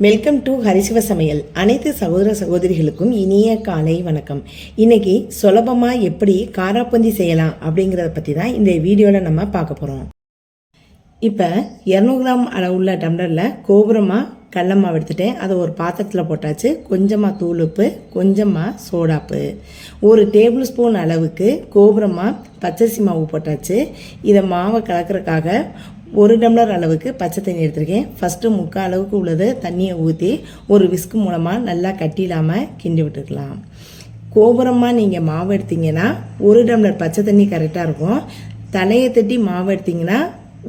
Welcome to ஹரிசிவ சமையல் அனைத்து சகோதர சகோதரிகளுக்கும் இனிய காலை வணக்கம். இன்னைக்கு சுலபமாக எப்படி காராப்பந்தி செய்யலாம் அப்படிங்கிறத பற்றி தான் இந்த வீடியோவில் நம்ம பார்க்க போகிறோம் இப்போ இரநூறு கிராம் அளவுள்ள டம்ளரில் கோபுரமாக கடலமாவு எடுத்துகிட்டேன் அதை ஒரு பாத்திரத்தில் போட்டாச்சு. கொஞ்சமாக தூளுப்பு கொஞ்சமாக சோடாப்பு ஒரு டேபிள் ஸ்பூன் அளவுக்கு கோபுரமாக பச்சரிசி மாவு போட்டாச்சு. இதை மாவை கலக்கிறதுக்காக ஒரு டம்ளர் அளவுக்கு பச்சை தண்ணி எடுத்திருக்கேன். ஃபஸ்ட்டு முக்கால் அளவுக்கு உள்ளது தண்ணியை ஊற்றி ஒரு விஸ்கு மூலமாக நல்லா கட்டிடாமல் கிண்டி விட்டுக்கலாம். கோபுரமாக நீங்கள் மாவு எடுத்தீங்கன்னா ஒரு டம்ளர் பச்சை தண்ணி கரெக்டாக இருக்கும். தலையை தட்டி மாவு எடுத்தீங்கன்னா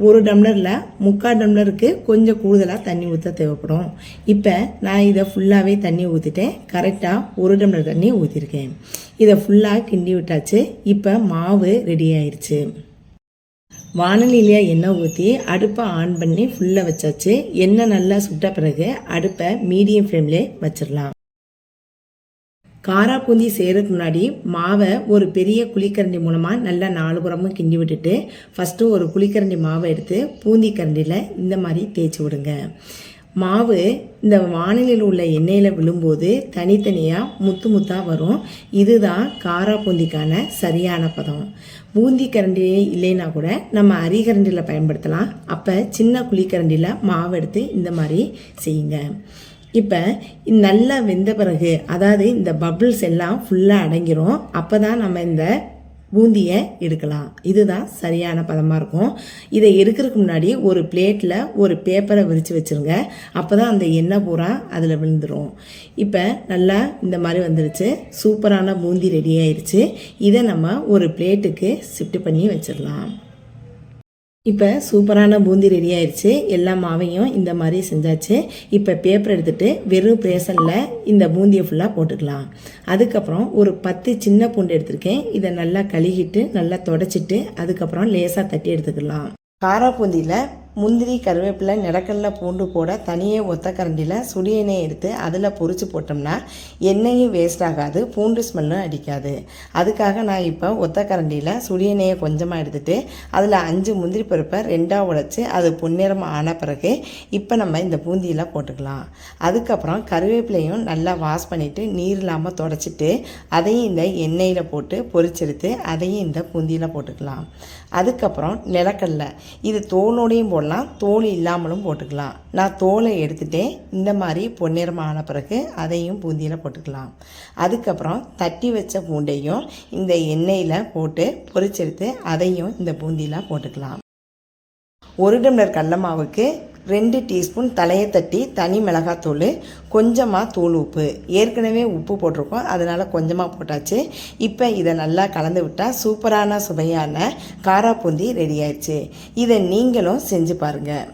ஒரு டம்ளரில் முக்கால் டம்ளருக்கு கொஞ்சம் கூடுதலாக தண்ணி ஊற்ற தேவைப்படும். இப்போ நான் இதை ஃபுல்லாகவே தண்ணி ஊற்றிட்டேன் கரெக்டாக ஒரு டம்ளர் தண்ணி ஊற்றிருக்கேன் இதை ஃபுல்லாக கிண்டி விட்டாச்சு. இப்போ மாவு ரெடி ஆயிடுச்சு வானலியில் எண்ணெய் ஊற்றி அடுப்பை ஆன் பண்ணி ஃபுல்லாக வச்சாச்சு. எண்ணெய் நல்லா சுட்ட பிறகு அடுப்பை மீடியம் ஃப்ளேம்லே வச்சிடலாம். காரா பூந்தி செய்கிறதுக்கு முன்னாடி மாவை ஒரு பெரிய குழிக்கரண்டி மூலமாக நல்லா நாலு புறமும் கிண்டி விட்டுட்டு ஃபஸ்ட்டு ஒரு குழிக்கரண்டி மாவை எடுத்து பூந்தி கரண்டியில் இந்த மாதிரி தேய்ச்சி விடுங்க. மாவு இந்த வானிலையில் உள்ள எண்ணெயில் விழும்போது தனித்தனியாக முத்து முத்தாக வரும். இதுதான் காரா பூந்திக்கான சரியான பதம். பூந்தி கரண்டியே இல்லைன்னா கூட நம்ம அரிகரண்டியில் பயன்படுத்தலாம். அப்போ சின்ன குழிக்கரண்டியில் மாவு எடுத்து இந்த மாதிரி செய்யுங்க. இப்போ நல்லா வெந்த பிறகு அதாவது இந்த பபிள்ஸ் எல்லாம் ஃபுல்லாக அடங்கிரும். அப்போ தான் நம்ம இந்த பூந்தியை எடுக்கலாம். இதுதான் சரியான பதமாக இருக்கும். இதை எடுக்கிறதுக்கு முன்னாடி ஒரு பிளேட்டில் ஒரு பேப்பரை விரித்து வச்சுருங்க. அப்போ தான் அந்த எண்ணெய் பூரா அதில் விழுந்துடும் இப்போ நல்லா இந்த மாதிரி வந்துருச்சு. சூப்பரான பூந்தி ரெடி ஆயிடுச்சு இதை நம்ம ஒரு பிளேட்டுக்கு ஷிஃப்ட் பண்ணி வச்சிடலாம். இப்போ சூப்பரான பூந்தி ரெடி ஆயிடுச்சு எல்லா மாவையும் இந்த மாதிரி செஞ்சாச்சு. இப்போ பேப்பர் எடுத்துகிட்டு வெறும் பிரேசனில் இந்த பூந்தியை ஃபுல்லாக போட்டுக்கலாம். அதுக்கப்புறம் ஒரு பத்து சின்ன பூண்டு எடுத்திருக்கேன். இதை நல்லா கழுகிட்டு நல்லா தொடச்சிட்டு அதுக்கப்புறம் லேசாக தட்டி எடுத்துக்கலாம். காரா பூந்தியில் முந்திரி கருவேப்பிலை நிலக்கடல பூண்டு போட தனியே ஒத்த கரண்டியில் சுடி எண்ணெய் எடுத்து அதில் பொறிச்சு போட்டோம்னா எண்ணெயும் வேஸ்ட் ஆகாது பூண்டு ஸ்மெல்லும் அடிக்காது. அதுக்காக நான் இப்போ ஒத்த கரண்டியில் சுடி எண்ணெயை கொஞ்சமாக எடுத்துட்டு அதில் அஞ்சு முந்திரி பருப்பை ரெண்டாக உடைச்சி அது பொன்னிறம் ஆன பிறகு இப்போ நம்ம இந்த பூந்தியில் போட்டுக்கலாம். அதுக்கப்புறம் கருவேப்பிலையும் நல்லா வாஷ் பண்ணிவிட்டு நீர் இல்லாமல் தொடச்சிட்டு அதையும் இந்த எண்ணெயில் போட்டு பொறிச்செடுத்து அதையும் இந்த பூந்தியில் போட்டுக்கலாம். அதுக்கப்புறம் நிலக்கடலை. இது தோலோடையும் போடலாம். தோல் இல்லாமலும் போட்டுக்கலாம். நான் தோலை எடுத்துகிட்டேன் இந்த மாதிரி பொன்னிறமான பிறகு அதையும் பூந்தியில் போட்டுக்கலாம். அதுக்கப்புறம் தட்டி வச்ச பூண்டையும் இந்த எண்ணெயில் போட்டு பொரிச்செடுத்து அதையும் இந்த பூந்தியில் போட்டுக்கலாம். ஒரு டம்ளர் கடல மாவுக்கு ரெண்டு டீஸ்பூன் தலையை தட்டி தனி மிளகாத்தூள் கொஞ்சமாக தூள் உப்பு. ஏற்கனவே உப்பு போட்டிருக்கோம் அதனால் கொஞ்சமாக போட்டாச்சு. இப்போ இதை நல்லா கலந்து விட்டால் சூப்பரான சுவையான காராப்பூந்தி ரெடி ஆயிடுச்சு. இதை நீங்களும் செஞ்சு பாருங்கள்